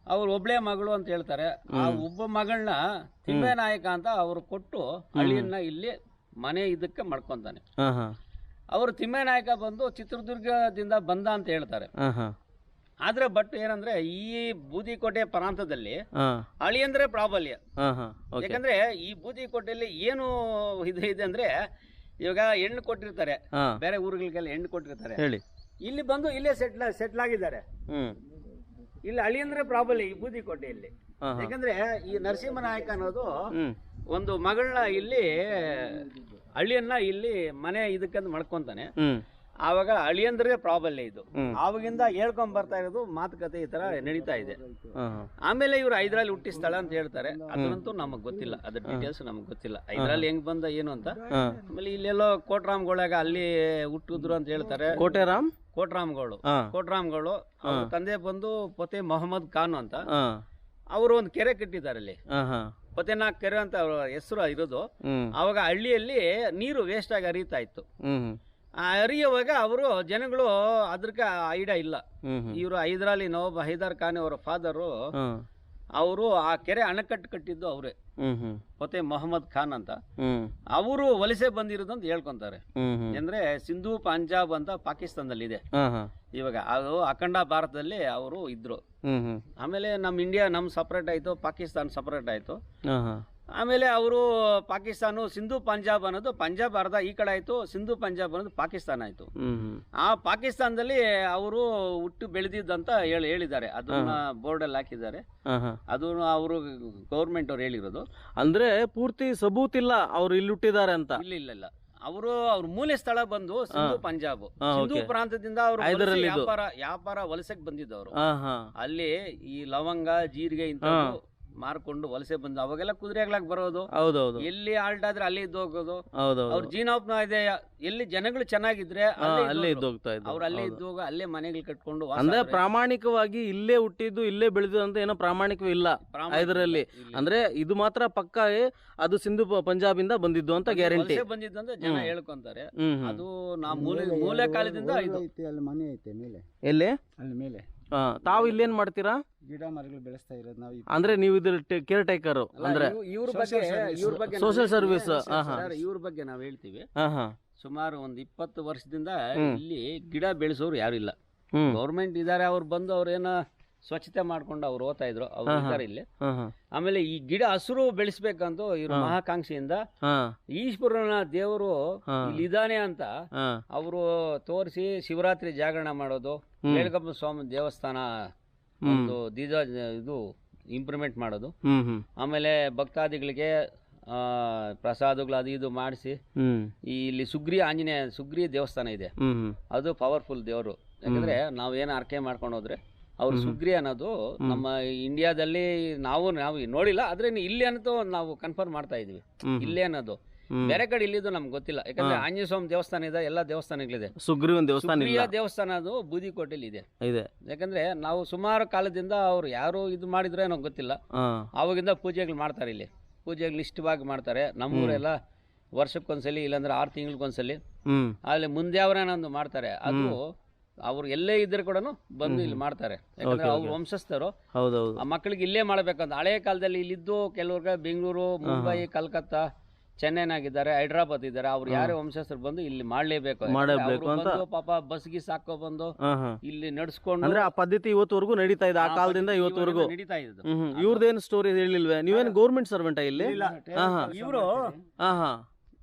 ಅವ್ರು ಒಬ್ಳೆ ಮಗಳು ಅಂತ ಹೇಳ್ತಾರೆ. ಆ ಒಬ್ಬ ಮಗಳನ್ನ ತಿಮ್ಮೇನಾಯಕ ಅಂತ ಅವ್ರು ಕೊಟ್ಟು ಹಳ್ಳಿಯನ್ನ ಇಲ್ಲಿ ಮನೆ ಇದಕ್ಕೆ ಮಾಡ್ಕೊಂತಾನೆ. ಅವರು ತಿಮ್ಮೇನಾಯಕ ಬಂದು ಚಿತ್ರದುರ್ಗದಿಂದ ಬಂದ ಅಂತ ಹೇಳ್ತಾರೆ. ಆದ್ರೆ ಬಟ್ ಏನಂದ್ರೆ ಈ ಬೂದಿಕೋಟೆ ಪ್ರಾಂತದಲ್ಲಿ ಹಳಿ ಅಳಿಯಂದ್ರೆ ಪ್ರಾಬಲ್ಯ. ಯಾಕಂದ್ರೆ ಈ ಬೂದಿಕೋಟೆಯಲ್ಲಿ ಏನು ಇದು ಇದೆ ಅಂದ್ರೆ ಇವಾಗ ಹೆಣ್ಣು ಕೊಟ್ಟಿರ್ತಾರೆ. ಬೇರೆ ಊರುಗಳಿಗೆಲ್ಲ ಹೆಣ್ಣು ಕೊಟ್ಟಿರ್ತಾರೆ. ಹೇಳಿ. ಇಲ್ಲಿ ಬಂದು ಇಲ್ಲೇ ಸೆಟ್ಲ್ ಸೆಟ್ಲ್ ಆಗಿದ್ದಾರೆ. ಇಲ್ಲಿ ಅಳಿಯಂದ್ರೆ ಪ್ರಾಬಲ್ಯ ಈ ಬೂದಿಕೋಟೆಯಲ್ಲಿ. ಯಾಕಂದ್ರೆ ಈ ನರಸಿಂಹ ನಾಯಕ ಅನ್ನೋದು ಒಂದು ಮಗಳನ್ನ ಇಲ್ಲಿ ಹಳ್ಳಿಯನ್ನ ಇಲ್ಲಿ ಮನೆ ಇದಕ್ಕಂತ ಮಾಡ್ಕೊಂತಾನೆ. ಆವಾಗ ಅಳಿಯಂದ್ರೆ ಪ್ರಾಬಲ್ಯ ಇದು. ಆವಾಗಿಂದ ಹೇಳ್ಕೊಂಡ್ ಬರ್ತಾ ಇರೋದು ಮಾತುಕತೆ ಈ ತರ ನಡೀತಾ ಇದೆ. ಆಮೇಲೆ ಇವ್ರು ಐದ್ರಲ್ಲಿ ಹುಟ್ಟಿ ಸ್ಥಳ ಅಂತ ಹೇಳ್ತಾರೆ. ಅದನ್ನಂತೂ ನಮಗ್ ಗೊತ್ತಿಲ್ಲ. ಅದ್ರ ಡೀಟೇಲ್ಸ್ ನಮಗ್ ಗೊತ್ತಿಲ್ಲ. ಐದ್ರಲ್ಲಿ ಹೆಂಗ್ ಬಂದ ಏನು ಅಂತ. ಆಮೇಲೆ ಇಲ್ಲೆಲ್ಲೋ ಕೋಟ್ರಾಮ್ಗೊಳಗ ಅಲ್ಲಿ ಹುಟ್ಟಿದ್ರು ಅಂತ ಹೇಳ್ತಾರೆ. ಕೋಟೆರಾಮ್? ಕೋಟ್ರಾಮ್ಗಳು. ಕೋಟ್ರಾಮ್ಗಳು. ತಂದೆ ಬಂದು ಪೊತೆ ಮೊಹಮ್ಮದ್ ಖಾನ್ ಅಂತ. ಅವರು ಒಂದು ಕೆರೆ ಕಟ್ಟಿದ್ದಾರೆ ಅಲ್ಲಿ. ಪೊತೆ ನಾಕ್ ಕೆರೆ ಅಂತ ಅವರ ಹೆಸರು ಇರೋದು. ಅವಾಗ ಹಳ್ಳಿಯಲ್ಲಿ ನೀರು ವೇಸ್ಟ್ ಆಗಿ ಹರಿತಾ ಇತ್ತು. ಹರಿಯುವಾಗ ಅವರು ಜನಗಳು ಅದಕ್ಕೆ ಐಡಿಯಾ ಇಲ್ಲ. ಇವರು ಹೈದರಾಲಿ ನವಾಬ್ ಹೈದರ್ ಖಾನ್ ಅವರ ಫಾದರು ಅವರು ಆ ಕೆರೆ ಅಣೆಕಟ್ಟು ಕಟ್ಟಿದ್ದು ಅವರೇ. ಹ್ಮ್ ಮೊಹಮ್ಮದ್ ಖಾನ್ ಅಂತ. ಅವರು ವಲಸೆ ಬಂದಿರೋದು ಅಂತ ಹೇಳ್ಕೊಂತಾರೆ. ಅಂದ್ರೆ ಸಿಂಧು ಪಂಜಾಬ್ ಅಂತ ಪಾಕಿಸ್ತಾನದಲ್ಲಿ ಇದೆ ಇವಾಗ ಅದು ಅಖಂಡ ಭಾರತದಲ್ಲಿ ಅವರು ಇದ್ರು. ಆಮೇಲೆ ನಮ್ಮ ಇಂಡಿಯಾ ನಮ್ ಸಪ್ರೇಟ್ ಆಯ್ತು ಪಾಕಿಸ್ತಾನ್ ಸಪ್ರೇಟ್ ಆಯ್ತು. ಆಮೇಲೆ ಅವರು ಪಾಕಿಸ್ತಾನ ಸಿಂಧು ಪಂಜಾಬ್ ಅನ್ನೋದು ಪಂಜಾಬ್ ಅರ್ಧ ಈ ಕಡೆ ಆಯಿತು ಸಿಂಧು ಪಂಜಾಬ್ ಅನ್ನೋದು ಪಾಕಿಸ್ತಾನ ಆಯಿತು. ಆ ಪಾಕಿಸ್ತಾನದಲ್ಲಿ ಅವರು ಹುಟ್ಟು ಬೆಳೆದಿದ್ದಂತ ಹೇಳಿ ಹೇಳಿದ್ದಾರೆ. ಅದನ್ನ ಬೋರ್ಡಲ್ಲಿ ಹಾಕಿದ್ದಾರೆ. ಹಾ ಹಾ. ಅದು ಅವರು ಗೌರ್ಮೆಂಟ್ ಅವ್ರು ಹೇಳಿರೋದು. ಅಂದ್ರೆ ಪೂರ್ತಿ ಸಬೂತ್ ಇಲ್ಲ ಅವ್ರು ಇಲ್ಲಿ ಹುಟ್ಟಿದ್ದಾರೆ ಅಂತ? ಇಲ್ಲ ಇಲ್ಲ ಇಲ್ಲ. ಅವರು ಅವ್ರ ಮೂಲ ಸ್ಥಳ ಬಂದು ಸಿಂಧು ಪಂಜಾಬ್. ಸಿಂಧು ಪ್ರಾಂತದಿಂದ ಅವರು ವ್ಯಾಪಾರ ವ್ಯಾಪಾರ ವಲಸೆಗೆ ಬಂದಿದ್ದವರು. ಅಲ್ಲಿ ಈ ಲವಂಗ ಜೀರಿಗೆ ಇಂಥದ್ದು ಮಾರ್ಕೊಂಡು ವಲಸೆ ಬಂದು ಅವಾಗೆಲ್ಲ ಕುದುರೆ ಆಗ್ಲಾಕ್ ಬರೋದು. ಹೌದೌದು. ಎಲ್ಲಿ ಆಲ್ಟ್ ಆದ್ರೆ ಅಲ್ಲಿ ಇದ್ದು ಹೋಗೋದು. ಹೌದೌದು. ಅವ್ರ ಜೀನೋಪ್ನ ಇದೆ ಎಲ್ಲಿ ಜನಗಳು ಚೆನ್ನಾಗಿದ್ರೆ ಅಲ್ಲಿ. ಇದ್ದು ಹೋಗ್ತಾ ಇದ್ರು ಅವ್ರು ಅಲ್ಲೇ ಇದ್ದು ಇದ್ದೋಗ ಅಲ್ಲೇ ಮನೆಗಳು ಕಟ್ಕೊಂಡು ಅಂದ್ರೆ ಪ್ರಾಮಾಣಿಕವಾಗಿ ಇಲ್ಲೇ ಹುಟ್ಟಿದ್ದು ಇಲ್ಲೇ ಬೆಳೆದು ಅಂತ ಏನೋ ಪ್ರಾಮಾಣಿಕವೂ ಇಲ್ಲ. ಇದರಲ್ಲಿ ಅಂದ್ರೆ ಇದು ಮಾತ್ರ ಪಕ್ಕ ಅದು ಸಿಂಧು ಪಂಜಾಬ್ ಇಂದ ಬಂದಿದ್ದು ಅಂತ ಗ್ಯಾರಂಟಿ. ವಲಸೆ ಬಂದಿದ್ದು ಅಂತ ಜನ ಹೇಳ್ಕೊಂತಾರೆ. ಅದು ನಾ ಮೂಲೆ ಮೂಲೆ ಕಾಲದಿಂದ ಇದು ಐತೆ ಅಲ್ಲಿ ಮನೆ ಐತೆ ಮೇಲೆ. ಎಲ್ಲಿ? ಅಲ್ಲಿ ಮೇಲೆ. ತಾವು ಇಲ್ಲೇನ್ ಮಾಡ್ತೀರಾ? ಗಿಡ ಮರಗಳು ಬೆಳೆಸ್ತಾ ಇರೋದು ನಾವು ಈ- ಅಂದ್ರೆ ನೀವು ಇದ್ರ ಕೇರ್ ಟೇಕರ್ ಅಂದ್ರೆ ಇವ್- ಇವ್ರ ಬಗ್ಗೆ. ಇವ್ರ ಬಗ್ಗೆ Social ಸರ್ವಿಸ್ service, ಹೇಳ್ತೀವಿ. ಆಹಾ. ಸರ್, ಇವ್ರ ಬಗ್ಗೆ ನಾವು ಹೇಳ್ತೀವಿ. ಹಾ ಹಾ. ಸುಮಾರು ಒಂದ್ ಇಪ್ಪತ್ತು ವರ್ಷದಿಂದ ಇಲ್ಲಿ ಗಿಡ ಬೆಳೆಸೋರು ಯಾರು ಇಲ್ಲ. ಹ್ಮ್. ಗೌರ್ಮೆಂಟ್ ಇದಾರೆ ಅವ್ರು ಬಂದು ಅವ್ರೇನೋ ಸ್ವಚ್ಛತೆ ಮಾಡ್ಕೊಂಡು ಅವ್ರು ಓದ್ತಾ ಇದ್ರು. ಅವ್ರು ಇದ್ದಾರೆ ಇಲ್ಲಿ. ಆಮೇಲೆ ಈ ಗಿಡ ಹಸಿರು ಬೆಳೆಸ್ಬೇಕಂತ ಇವ್ರ ಮಹಾಕಾಂಕ್ಷಿಯಿಂದ ಈಶ್ವರನ ದೇವರು. ಇಲ್ಲಿ ಇದಾನೆ ಅಂತ ಅವರು ತೋರಿಸಿ ಶಿವರಾತ್ರಿ ಜಾಗರಣ ಮಾಡೋದು ಹ್ಮ್. ಸ್ವಾಮಿ ದೇವಸ್ಥಾನ ಒಂದು ದಿದ ಇದು ಇಂಪ್ರೂವ್ಮೆಂಟ್ ಮಾಡೋದು. ಆಮೇಲೆ ಭಕ್ತಾದಿಗಳಿಗೆ ಆ, ಪ್ರಸಾದಗಳು ಅದು ಇದು ಮಾಡಿಸಿ ಇಲ್ಲಿ ಸುಗ್ರಿ ಆಂಜನೇಯ ಸುಗ್ರಿ ದೇವಸ್ಥಾನ ಇದೆ. ಅದು ಪವರ್ಫುಲ್ ದೇವರು. ಯಾಕಂದ್ರೆ ನಾವು ಏನು ಆರ್ಕೆ ಮಾಡ್ಕೊಂಡು ಹೋದ್ರೆ ಅವ್ರ ಸುಗ್ರಿ ಅನ್ನೋದು ನಮ್ಮ ಇಂಡಿಯಾದಲ್ಲಿ ನಾವು ನಾವು ನೋಡಿಲ್ಲ ಆದ್ರೆ ಇಲ್ಲಿ ಅನ್ನೋದು ನಾವು ಕನ್ಫರ್ಮ್ ಮಾಡ್ತಾ ಇದೀವಿ ಇಲ್ಲಿ ಅನ್ನೋದು. ಬೇರೆ ಕಡೆ ಇಲ್ಲಿದ್ದು ನಮ್ಗೆ ಗೊತ್ತಿಲ್ಲ. ಯಾಕಂದ್ರೆ ಆಂಜನೇಯ ಸ್ವಾಮಿ ದೇವಸ್ಥಾನ ಇದೆ ಎಲ್ಲ ದೇವಸ್ಥಾನಗಳಿದೆ. ಸುಗ್ರೀವನ್ ದೇವಸ್ಥಾನ ದೇವಸ್ಥಾನ ಅದು ಬೂದಿಕೋಟೆಲಿ ಇದೆ. ಇದೆ. ಯಾಕಂದ್ರೆ ನಾವು ಸುಮಾರು ಕಾಲದಿಂದ ಅವ್ರು ಯಾರು ಇದು ಮಾಡಿದ್ರೆ ನಮ್ಗೆ ಗೊತ್ತಿಲ್ಲ. ಅವಾಗಿಂದ ಪೂಜೆಗಳು ಮಾಡ್ತಾರೆ ಇಲ್ಲಿ. ಪೂಜೆಗಳು ಇಷ್ಟವಾಗಿ ಮಾಡ್ತಾರೆ. ನಮ್ಮೂರೆಲ್ಲ ವರ್ಷಕ್ಕೊಂದ್ಸಲಿ ಇಲ್ಲಾಂದ್ರೆ ಆರು ತಿಂಗಳಿಗೊಂದ್ಸಲಿ. ಅಲ್ಲಿ ಮುಂದೆ ಅವರೇನೊಂದು ಮಾಡ್ತಾರೆ. ಅದು ಅವ್ರು ಎಲ್ಲೇ ಇದ್ರೆ ಕೂಡ ಬಂದು ಇಲ್ಲಿ ಮಾಡ್ತಾರೆ. ಯಾಕಂದ್ರೆ ಅವ್ರು ವಂಶಸ್ಥರು. ಹೌದೌದು. ಆ ಮಕ್ಕಳಿಗೆ ಇಲ್ಲೇ ಮಾಡ್ಬೇಕಂತ ಹಳೆಯ ಕಾಲದಲ್ಲಿ ಇಲ್ಲಿದ್ದು ಕೆಲವ್ರಿಗೆ ಬೆಂಗಳೂರು ಮುಂಬೈ ಕಲ್ಕತ್ತಾ ಚೆನ್ನೈನಾಗಿದ್ದಾರೆ ಹೈದ್ರಾಬಾದ್ ಇದ್ದಾರೆ. ಅವ್ರು ಯಾರೇ ವಂಶಸ್ಥರು ಬಂದು ಇಲ್ಲಿ ಮಾಡ್ಲೇಬೇಕು. ಮಾಡಬೇಕು ಅಂತ- ಬಂದು ಪಾಪ ಬಸ್ಗೆ ಸಾಕೋ ಬಂದು ಇಲ್ಲಿ ನಡ್ಸ್ಕೊಂಡು ಅಂದ್ರೆ ಆ ಪದ್ಧತಿ ಇವತ್ತುವರೆಗೂ ನಡೀತಾ ಇದೆ ಆ ಕಾಲದಿಂದ ಇವತ್ತವರೆಗೂ. ನಡೀತಾ ಇದ್ದು ಇವ್ರದ್ದೇನು ಸ್ಟೋರಿ ಹೇಳಿಲ್ವೇ? ನೀವೇನು ಗೌರ್ಮೆಂಟ್ ಸರ್ವೆಂಟ ಇಲ್ಲಿ? ಇವರು ಹಾ ಹಾ.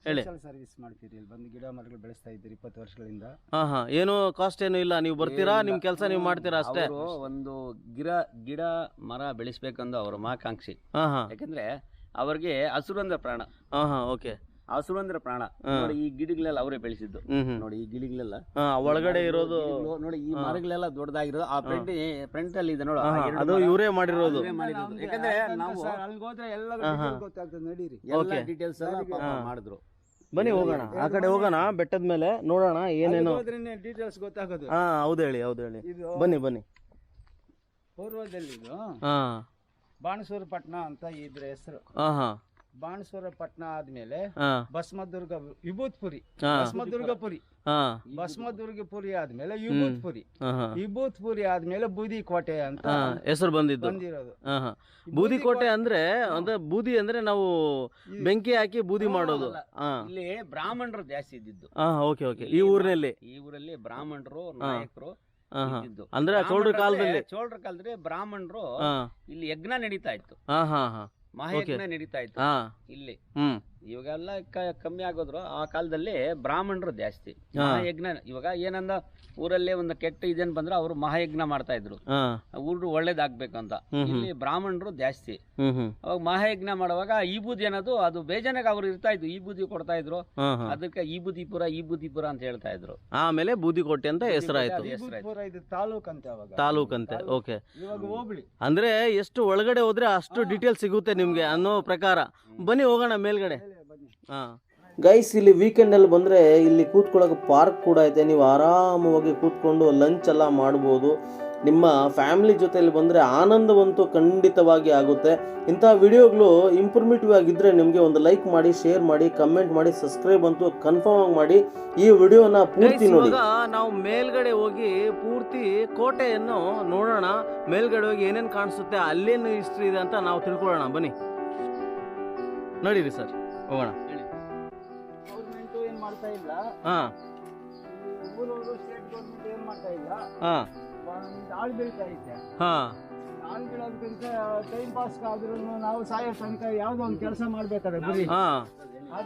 ಹೇಳಿ. ಸರ್ವಿಸ್ ಮಾಡ್ತೀರಿ ಇಲ್ಲಿ ಬಂದು ಗಿಡ ಮರಗಳು ಬೆಳೆಸ್ತಾ ಇದ್ದೀರಿ ಇಪ್ಪತ್ತು ವರ್ಷಗಳಿಂದ. ಹಾ ಹಾ. ಏನು ಕಾಸ್ಟ್ ಏನು ಇಲ್ಲ. ನೀವು ಬರ್ತೀರಾ. ನಿಮ್ ಕೆಲಸ ನೀವು ಮಾಡ್ತೀರಾ ಅಷ್ಟೇ? ಅವರು ಒಂದು ಗಿಡ ಗಿಡ ಮರ ಬೆಳೆಸ್ಬೇಕಂದು ಅವ್ರ ಮಹಾಕಾಂಕ್ಷಿ ಹಾ ಹಾ. ಯಾಕಂದ್ರೆ ಅವ್ರಿಗೆ ಹಸಿರು ಅಂದ್ರೆ ಪ್ರಾಣ. ಹಾ ಹಾ. ಓಕೆ. ಹಸುರು ಅಂದ್ರೆ ಪ್ರಾಣ ನೋಡಿ ಈ ಗಿಡಗಳೆಲ್ಲ ಅವರೇ ಬೆಳೆಸಿದ್ದು. ನೋಡಿ ಈ ಗಿಡಗಳೆಲ್ಲ. ಒಳಗಡೆ ಇರೋದು ನೋಡಿ ಈ ಮರಗಳೆಲ್ಲ ದೊಡ್ಡದಾಗಿರೋದು. ಆ ಫ್ರಂಟ್ ಫ್ರಂಟ್ ಅಲ್ಲಿ ಇದೆ ನೋಡಿ ಅದು ಇವರೇ ಮಾಡಿರೋದು. ಯಾಕಂದ್ರೆ ನಾವು ಅಲ್ಲಿಗೆ ಹೋದ್ರೆ ಎಲ್ಲ ಗೊತ್ತಾಗ್ತದೆ ನಡೀರಿ. ಎಲ್ಲ ಡೀಟೇಲ್ಸ್ ಪಾಪ ಮಾಡಿದ್ರು. ಬನ್ನಿ ಹೋಗೋಣ. ಆ ಕಡೆ ಹೋಗೋಣ ಬೆಟ್ಟದ ಮೇಲೆ ನೋಡೋಣ ಏನೇನು. ಡೀಟೇಲ್ಸ್ ಗೊತ್ತಾಗೋದು. ಹಾ ಹೌದು ಹೇಳಿ ಹೌದು ಹೇಳಿ. ಬನ್ನಿ ಬನ್ನಿ. ಪೂರ್ವದಲ್ಲಿ ಇದು ಹಾ. ಬಾಣಸೂರ ಪಟ್ಟಣ ಅಂತ ಇದ್ರ ಹೆಸರು. ಹಾ ಹಾ. ಬಾಣಸೂರ ಪಟ್ಟಣ ಆದ್ಮೇಲೆ ಬಸ್ಮದುರ್ಗ ಭಸ್ಮದುರ್ಗ ವಿಭೂತ್ಪುರಿ ಭಸ್ಮದುರ್ಗಪುರಿ ಭಸ್ಮದುರ್ಗಪುರಿ ಆದ್ಮೇಲೆ ವಿಭೂತ್ಪುರಿ. ವಿಭೂತ್ಪುರಿ ಆದ್ಮೇಲೆ ಬೂದಿ ಕೋಟೆ ಅಂತ ಹೆಸರು ಬಂದಿದ್ದು. ಬಂದಿರೋದು. ಬೂದಿ ಕೋಟೆ ಅಂದ್ರೆ ಅಂದ್ರೆ ಬೂದಿ ಅಂದ್ರೆ ನಾವು ಬೆಂಕಿ ಹಾಕಿ ಬೂದಿ ಮಾಡೋದು. ಇಲ್ಲಿ ಬ್ರಾಹ್ಮಣರು ಜಾಸ್ತಿ ಇದ್ದಿದ್ದು. Okay okay. ಈ ಊರಿನಲ್ಲಿ. ಈ ಊರಲ್ಲಿ ಬ್ರಾಹ್ಮಣರು ನಾಯಕರು ಅಂದ್ರೆ ಚೋಳರ ಕಾಲದಲ್ಲಿ. ಚೋಳರ ಕಾಲದಲ್ಲಿ ಬ್ರಾಹ್ಮಣರು ಇಲ್ಲಿ ಯಜ್ಞ ನಡೀತಾ ಇತ್ತು. ಹಾ ಹಾ ಹಾ. ಮಹಾಯಜ್ಞ ನಡೀತಾ ಇತ್ತು ಹಾ. ಇಲ್ಲಿ. ಹ್ಮ್. ಇವಾಗೆಲ್ಲ ಕ- ಕಮ್ಮಿ ಆಗೋದ್ರು ಆ ಕಾಲದಲ್ಲಿ ಬ್ರಾಹ್ಮಣರು ಜಾಸ್ತಿ. ಹಾ. ಮಹಾಯಜ್ಞ ಇವಾಗ ಏನಂದ ಊರಲ್ಲೇ ಒಂದು ಕೆಟ್ಟ ಇದೇನ್ ಬಂದ್ರೆ ಅವರು ಮಹಾಯಜ್ಞ ಮಾಡ್ತಾ ಇದ್ರು. ಹಾ. ಊರು ಒಳ್ಳೇದಾಗ್ಬೇಕು ಅಂತ. ಹ್ಮ್. ಇಲ್ಲಿ ಬ್ರಾಹ್ಮಣರು ಜಾಸ್ತಿ. ಹ್ಮ್ ಹ್ಮ್. ಅವಾಗ ಮಹಾಯಜ್ಞ ಮಾಡುವಾಗ ಈ ಬೂದಿ ಅನ್ನೋದು ಅದು ಬೇಜಾನಾಗ ಅವ್ರು ಇರ್ತಾ ಇದ್ರು. ಈ ಬೂದಿ ಕೊಡ್ತಾ ಇದ್ರು. ಹಾ ಹಾ. ಅದಕ್ಕೆ ಈ ಬೂದಿಪುರ ಈ ಬೂದಿಪುರ ಅಂತ ಹೇಳ್ತಾ ಇದ್ರು. ಆಮೇಲೆ ಬೂದಿಕೋಟೆ ಅಂತ ಹೆಸರಾಯ್ತು ಅದು ಹೆಸರಾಯ್ತು ಇದು ತಾಲೂಕ್ ಅಂತ ಅವಾಗ. ತಾಲೂಕಂತೆ ಓಕೆ. ಇವಾಗ ಹೋಬಳಿ ಅಂದ್ರೆ ಎಷ್ಟು ಒಳಗಡೆ ಹೋದ್ರೆ ಅಷ್ಟು ಡೀಟೇಲ್ ಸಿಗುತ್ತೆ ನಿಮ್ಗೆ ಅನ್ನೋ ಪ್ರಕಾರ. ಬನ್ನಿ ಹೋಗೋಣ ಮೇಲ್ಗಡೆ. ಗೈಸ್ ಇಲ್ಲಿ ವೀಕೆಂಡ್ ಅಲ್ಲಿ ಬಂದ್ರೆ ಇಲ್ಲಿ ಕೂತ್ಕೊಳ್ಳೋಕೆ ಪಾರ್ಕ್ ಕೂಡ ಐತೆ. ನೀವು ಆರಾಮವಾಗಿ ಕೂತ್ಕೊಂಡು ಲಂಚ್ ಎಲ್ಲ ಮಾಡಬಹುದು ನಿಮ್ಮ ಫ್ಯಾಮಿಲಿ ಜೊತೆಯಲ್ಲಿ ಬಂದರೆ ಆನಂದವಂತೂ ಖಂಡಿತವಾಗಿ ಆಗುತ್ತೆ. ಇಂಥ ವಿಡಿಯೋಗಳು ಇಂಪ್ರೂಮೇಟಿವ್ ಆಗಿದ್ದರೆ ನಿಮಗೆ ಒಂದು ಲೈಕ್ ಮಾಡಿ ಶೇರ್ ಮಾಡಿ ಕಮೆಂಟ್ ಮಾಡಿ ಸಬ್ಸ್ಕ್ರೈಬ್ ಅಂತೂ ಕನ್ಫರ್ಮ್ ಆಗಿ ಮಾಡಿ. ಈ ವಿಡಿಯೋನ ಪೂರ್ತಿ ನೋಡಿ. ನಾವು ಮೇಲ್ಗಡೆ ಹೋಗಿ ಪೂರ್ತಿ ಕೋಟೆಯನ್ನು ನೋಡೋಣ. ಮೇಲ್ಗಡೆ ಹೋಗಿ ಏನೇನು ಕಾಣಿಸುತ್ತೆ ಅಲ್ಲೇನು ಹಿಸ್ಟ್ರಿ ಇದೆ ಅಂತ ನಾವು ತಿಳ್ಕೊಳ್ಳೋಣ. ಬನ್ನಿ. ನಡೀರಿ ಸರ್ ಹೋಗೋಣ. ಮಾಡ್ತಾ ಇಲ್ಲ. ಹಾಂ. ಊರವರು ಸ್ಟೇಟ್ ಗೌರ್ಮೆಂಟ್ ಏನ್ ಮಾಡ್ತಾ ಇಲ್ಲ. ಹಾಂ. ಬೀಳ್ತಾ ಐತೆ. ಹಾಂ. ಆಳ್ ಬೀಳೋದಕ್ಕಿಂತ ಟೈಮ್ ಪಾಸ್ ಆದ್ರೂ ನಾವು ಸಾಯೋ ತನಕ ಯಾವ್ದೋ ಒಂದು ಕೆಲಸ ಮಾಡ್ಬೇಕಾದ್ರೆ ಗುರಿ ಹಾಂ.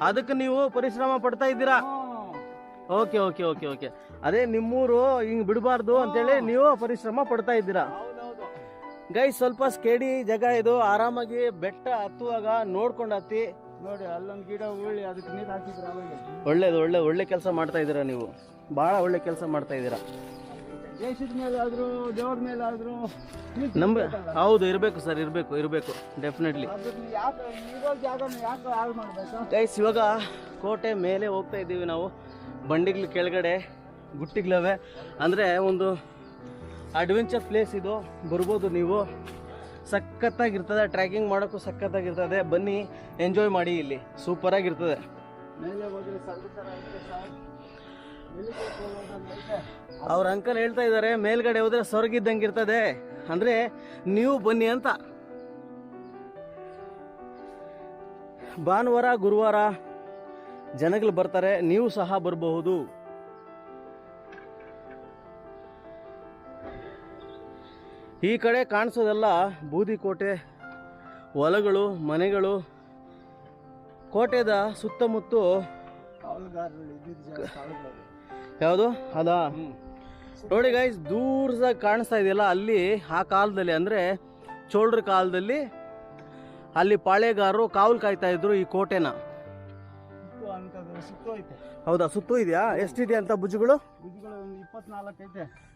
ಅದಕ್ಕೆ ನೀವು ಪರಿಶ್ರಮ ಪಡ್ತಾ ಇದ್ದೀರಾ? Okay okay okay okay. ಅದೇ ನಿಮ್ಮೂರು ಹಿಂಗ್ ಬಿಡಬಾರ್ದು ಅಂತೇಳಿ ನೀವು ಪರಿಶ್ರಮ ಪಡ್ತಾ ಇದ್ದೀರಾ? ಗೈ ಸ್ವಲ್ಪ ಸ್ಕೇಡಿ ಜಾಗ ಇದು. ಆರಾಮಾಗಿ ಬೆಟ್ಟ ಹತ್ತುವಾಗ ನೋಡ್ಕೊಂಡು ಹತ್ತಿ. ನೋಡಿ ಅಲ್ಲೊಂದು ಗಿಡ ಉಳ್ಳಿ ಅದಕ್ಕೆ ನೀರು ಹಾಕಿದ್ರೆ ಒಳ್ಳೇದು ಒಳ್ಳೆ ಒಳ್ಳೆ ಕೆಲಸ ಮಾಡ್ತಾ ಇದ್ದೀರಾ ನೀವು? ಭಾಳ ಒಳ್ಳೆ ಕೆಲಸ ಮಾಡ್ತಾ ಇದ್ದೀರಾ. ದೇಶದ ಮೇಲಾದ್ರೂ ದೇವ್ರ ನಮ್ಮ ಇರ್ಬೇಕಲ್ಲ. ಹೌದು ಇರಬೇಕು ಸರ್ ಇರಬೇಕು ಇರಬೇಕು ಡೆಫಿನೆಟ್ಲಿ ಗೈಸ್ ಇವಾಗ ಕೋಟೆ ಮೇಲೆ ಹೋಗ್ತಾ ಇದ್ದೀವಿ ನಾವು. ಬಂಡಿಗ್ಲ ಕೆಳಗಡೆ ಗುಟ್ಟಿಗ್ಲವೆ ಅಂದರೆ ಒಂದು ಅಡ್ವೆಂಚರ್ ಪ್ಲೇಸ್ ಇದು. ಬರ್ಬೋದು ನೀವು. ಸಖತ್ತಾಗಿರ್ತದೆ ಟ್ರ್ಯಾಕಿಂಗ್ ಮಾಡೋಕ್ಕೂ ಸಖತ್ತಾಗಿರ್ತದೆ. ಬನ್ನಿ ಎಂಜಾಯ್ ಮಾಡಿ ಇಲ್ಲಿ. ಸೂಪರಾಗಿರ್ತದೆ. ಅಂತ ಐತೆ. ಅವ್ರ ಅಂಕಲ್ ಹೇಳ್ತಾ ಇದ್ದಾರೆ ಮೇಲ್ಗಡೆ ಹೋದ್ರೆ ಸ್ವರ್ಗ ಇದ್ದಂಗೆ ಇರ್ತದೆ ಅಂದರೆ ನೀವು ಬನ್ನಿ ಅಂತ. ಭಾನುವಾರ ಗುರುವಾರ ಜನಗಳು ಬರ್ತಾರೆ ನೀವು ಸಹ ಬರಬಹುದು. ಈ ಕಡೆ ಕಾಣಿಸೋದೆಲ್ಲ ಬೂದಿ ಕೋಟೆ ಹೊಲಗಳು ಮನೆಗಳು. ಕೋಟೆದ ಸುತ್ತಮುತ್ತ. ಯಾವುದು? ಅದಾ? ನೋಡಿ ಗೈಸ್ ದೂರದಾಗ ಕಾಣಿಸ್ತಾ ಇದೆಯಲ್ಲ ಅಲ್ಲಿ ಆ ಕಾಲದಲ್ಲಿ ಅಂದರೆ ಚೋಳರ ಕಾಲದಲ್ಲಿ ಅಲ್ಲಿ ಪಾಳೆಗಾರರು ಕಾವಲು ಕಾಯ್ತಾ ಇದ್ರು ಈ ಕೋಟೆನ. ಹೌದಾ? ಸುತ್ತು ಇದೆಯಾ? ಎಷ್ಟಿದೆ ಅಂತ ಭುಜಗಳು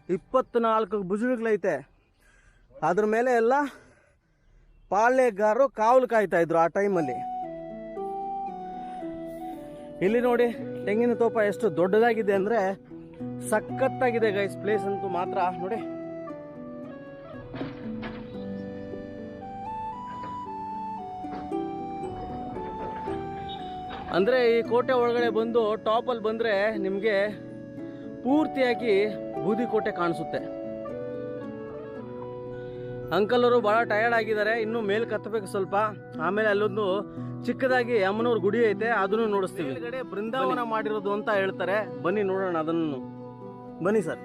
ಇಪ್ಪತ್ನಾಲ್ಕು ಭುಜಗಳೈತೆ ಅದ್ರ ಮೇಲೆ ಎಲ್ಲ ಪಾಳ್ಯಗಾರರು ಕಾವಲು ಕಾಯ್ತಾ ಇದ್ರು ಆ ಟೈಮಲ್ಲಿ ಇಲ್ಲಿ ನೋಡಿ, ತೆಂಗಿನ ತೋಪ ಎಷ್ಟು ದೊಡ್ಡದಾಗಿದೆ ಅಂದ್ರೆ ಸಖತ್ತಾಗಿದೆ ಗೈಸ್ ಪ್ಲೇಸ್ ಅಂತೂ ಮಾತ್ರ. ನೋಡಿ. ಅಂದ್ರೆ ಈ ಕೋಟೆ ಒಳಗಡೆ ಬಂದು ಟಾಪಲ್ಲಿ ಬಂದ್ರೆ ನಿಮಗೆ ಪೂರ್ತಿಯಾಗಿ ಬೂದಿ ಕೋಟೆ ಕಾಣಿಸುತ್ತೆ. ಅಂಕಲ್ ಅವರು ಬಹಳ ಟಯರ್ಡ್ ಆಗಿದ್ದಾರೆ. ಇನ್ನು ಮೇಲ್ ಕತ್ತಬೇಕು ಸ್ವಲ್ಪ. ಆಮೇಲೆ ಅಲ್ಲೊಂದು ಚಿಕ್ಕದಾಗಿ ಅಮ್ಮನವ್ರ ಗುಡಿ ಐತೆ ಅದನ್ನು ನೋಡಿಸ್ತೀವಿ. ಕಡೆ ಬೃಂದಾವನ ಮಾಡಿರೋದು ಅಂತ ಹೇಳ್ತಾರೆ. ಬನ್ನಿ ನೋಡೋಣ ಅದನ್ನು. ಬನ್ನಿ ಸರ್.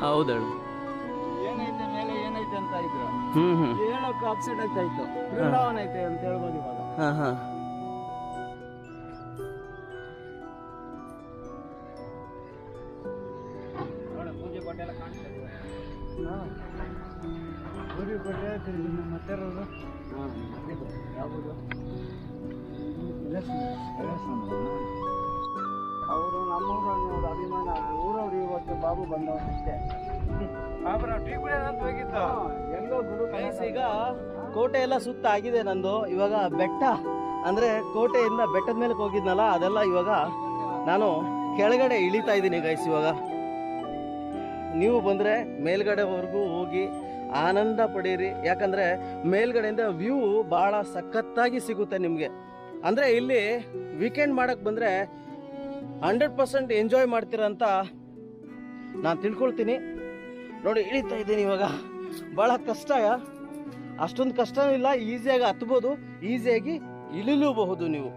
ಹೌದು ಇದ್ರು ಹ್ಮ್ ಹ್ಮ್. ಹೇಳೋಕೆ ಅಪ್ಸೆಟ್ ಆಗ್ತಾ ಇತ್ತು. ಬೃಂದಾವನ ಐತೆ ಅಂತ ಹೇಳ್ಬೋದು ಇವಾಗ. ಹಾ ಹಾ. ಪೂಜೆ ಕೊಟ್ಟೆ ಎಲ್ಲ ಕಾಣಿಸ್ತಾ ಇದೆ. ಊರಿಗೆ ಕೊಟ್ಟರೆ ತಿರುಗಿ ನಮ್ಮ ಮತ್ತೆರೋದು ಯಾವುದು? ಅವರು ನಮ್ಮೂರ ಅನ್ನೋದು ಅಭಿಮಾನ. ಊರವ್ರು ಇವತ್ತು ಬಾಬು ನಾವು ಅಷ್ಟೇ ಹೋಗಿತ್ತು ಗುರು ಗೈಸ್ ಈಗ ಕೋಟೆ ಎಲ್ಲ ಸುತ್ತ ಆಗಿದೆ ನಂದು. ಇವಾಗ ಬೆಟ್ಟ, ಅಂದ್ರೆ ಕೋಟೆಯಿಂದ ಬೆಟ್ಟದ ಮೇಲೆ ಹೋಗಿದ್ನಲ್ಲ, ಅದೆಲ್ಲ ಇವಾಗ ನಾನು ಕೆಳಗಡೆ ಇಳಿತಾ ಇದ್ದೀನಿ ಗೈಸ್ ಇವಾಗ. ನೀವು ಬಂದ್ರೆ ಮೇಲ್ಗಡೆವರೆಗೂ ಹೋಗಿ ಆನಂದ ಪಡೀರಿ. ಯಾಕಂದ್ರೆ ಮೇಲ್ಗಡೆಯಿಂದ ವ್ಯೂ ಬಹಳ ಸಖತ್ತಾಗಿ ಸಿಗುತ್ತೆ ನಿಮಗೆ. ಅಂದ್ರೆ ಇಲ್ಲಿ ವೀಕೆಂಡ್ ಮಾಡಕ್ ಬಂದ್ರೆ ಹಂಡ್ರೆಡ್ ಪರ್ಸೆಂಟ್ ಎಂಜಾಯ್ ಮಾಡ್ತೀರಂತ ನಾನು ತಿಳ್ಕೊಳ್ತೀನಿ. ನೋಡಿ, ಇಳಿತಾ ಇದ್ದೀನಿ ಇವಾಗ. ಭಾಳ ಕಷ್ಟ ಅಷ್ಟೊಂದು ಕಷ್ಟನೂ ಇಲ್ಲ, ಈಸಿಯಾಗಿ ಹತ್ಬೋದು, ಈಸಿಯಾಗಿ ಇಳಿಲೂಬಹುದು ನೀವು.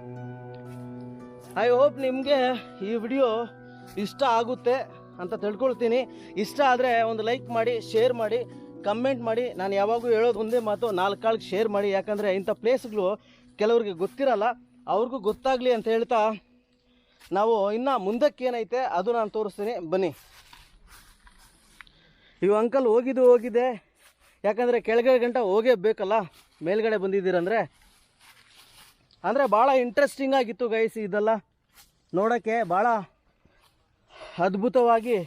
ಐ ಹೋಪ್ ನಿಮಗೆ ಈ ವಿಡಿಯೋ ಇಷ್ಟ ಆಗುತ್ತೆ ಅಂತ ತಿಳ್ಕೊಳ್ತೀನಿ. ಇಷ್ಟ ಆದರೆ ಒಂದು ಲೈಕ್ ಮಾಡಿ ಶೇರ್ ಮಾಡಿ ಕಮೆಂಟ್ ಮಾಡಿ. ನಾನು ಯಾವಾಗೂ ಹೇಳೋದು ಒಂದೇ ಮಾತು, ನಾಲ್ಕು ಕಾಳಿಗೆ ಶೇರ್ ಮಾಡಿ. ಯಾಕಂದರೆ ಇಂಥ ಪ್ಲೇಸ್ಗಳು ಕೆಲವ್ರಿಗೆ ಗೊತ್ತಿರಲ್ಲ, ಅವ್ರಿಗೂ ಗೊತ್ತಾಗಲಿ ಅಂತ ಹೇಳ್ತಾ ನಾವು ಇನ್ನು ಮುಂದಕ್ಕೆ ಏನೈತೆ ಅದು ನಾನು ತೋರಿಸ್ತೀನಿ. ಬನ್ನಿ. ಇವು ಅಂಕಲ್ ಹೋಗಿದ್ದು ಹೋಗಿದೆ. ಯಾಕಂದರೆ ಕೆಳಗಡೆ ಗಂಟ ಹೋಗೇ ಬೇಕಲ್ಲ ಮೇಲ್ಗಡೆ ಬಂದಿದ್ದೀರಂದರೆ? ಅಂದರೆ ಭಾಳ ಇಂಟ್ರೆಸ್ಟಿಂಗ್ ಆಗಿತ್ತು ಗೈಸ್ ಇದೆಲ್ಲ. ನೋಡೋಕ್ಕೆ ಭಾಳ ಅದ್ಭುತವಾಗಿ,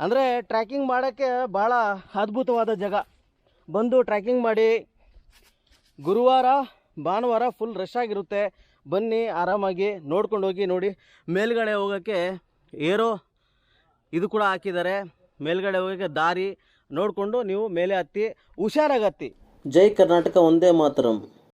ಅಂದರೆ ಟ್ರ್ಯಾಕಿಂಗ್ ಮಾಡೋಕ್ಕೆ ಭಾಳ ಅದ್ಭುತವಾದ ಜಾಗ. ಬಂದು ಟ್ರ್ಯಾಕಿಂಗ್ ಮಾಡಿ, ಗುರುವಾರ, ಭಾನುವಾರ ಫುಲ್ ರಶ್ ಆಗಿರುತ್ತೆ. ಬನ್ನಿ, ಆರಾಮಾಗಿ ನೋಡ್ಕೊಂಡು ಹೋಗಿ ನೋಡಿ. ಮೇಲ್ಗಡೆ ಹೋಗೋಕ್ಕೆ ಏರೋ ಇದು ಕೂಡ ಹಾಕಿದ್ದಾರೆ. ಮೇಲ್ಗಡೆ ಹೋಗೋಕ್ಕೆ ದಾರಿ ನೋಡಿಕೊಂಡು ನೀವು ಮೇಲೆ ಹತ್ತಿ ಹುಷಾರಾಗತ್ತಿ ಜೈ ಕರ್ನಾಟಕ ಒಂದೇ ಮಾತರಂ.